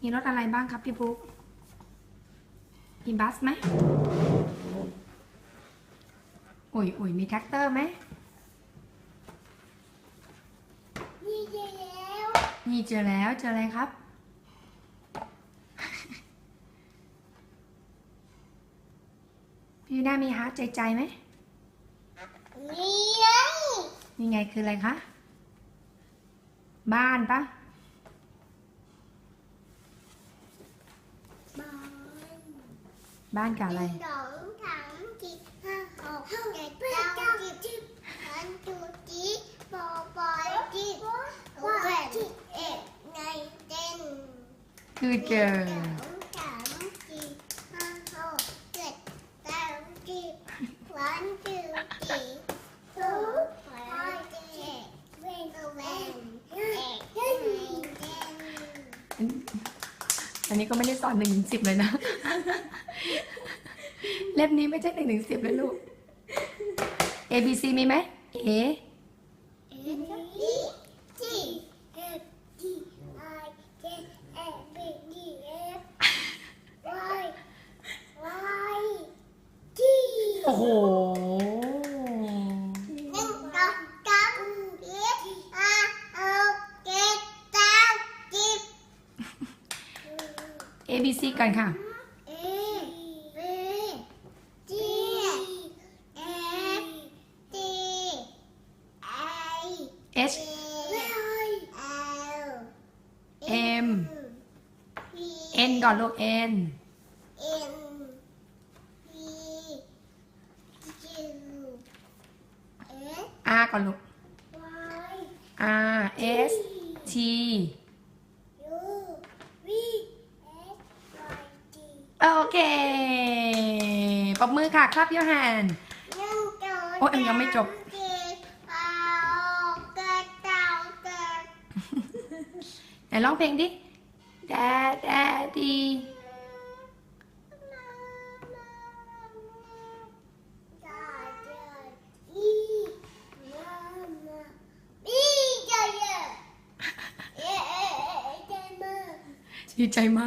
มีรถอะไรบ้างครับพี่บุ๊กมีบัสไหมอุ๋ยอุ๋ยมีแท็กเตอร์ไหมนี่เจอแล้วนี่เจอแล้วเจออะไรครับ พี่น่ามีฮาร์ดใจใจไหมนี่ไงนี่ไงคืออะไรคะ บ้านปะ บอล บ้านกับอะไรสองสามสี่ห้าหกเจ็ดแปดเก้าสิบอันจุดจีปอปอยจีว่าจีเอ็ดในเต้นคือเจอสองสามสี่ห้าหกเจ็ดแปดสิบวันจุดจีสองสามสี่เวนเวนเอ็ดในเต้น อันนี้ก็ไม่ได้สอนหนึ่งถึงสิบเลยนะ เล่มนี้ไม่ใช่หนึ่งถึงสิบเลยลูก A B C มีไหม A E T F G I J K B D F Y Y T โอ้โห หนึ่งสองสามสี่ห้าหกเจ็ดแปดสิบ A B C กันค่ะ A B G F T I H L M N ก่อนลูก N N P Q S R ก่อนลูก Y R S T U V S Y T โอเคปรบมือค่ะครับโยฮันยังจบโอ๊ยยังไม่จบเอาเกิดเต่าเกิดไหนร้องเพลงดิ Dad Daddy ได้เจออีมามาอีเจอเยอะเอ๊ะเอ๊ะเอ๊ะเจอมาดีใจมาก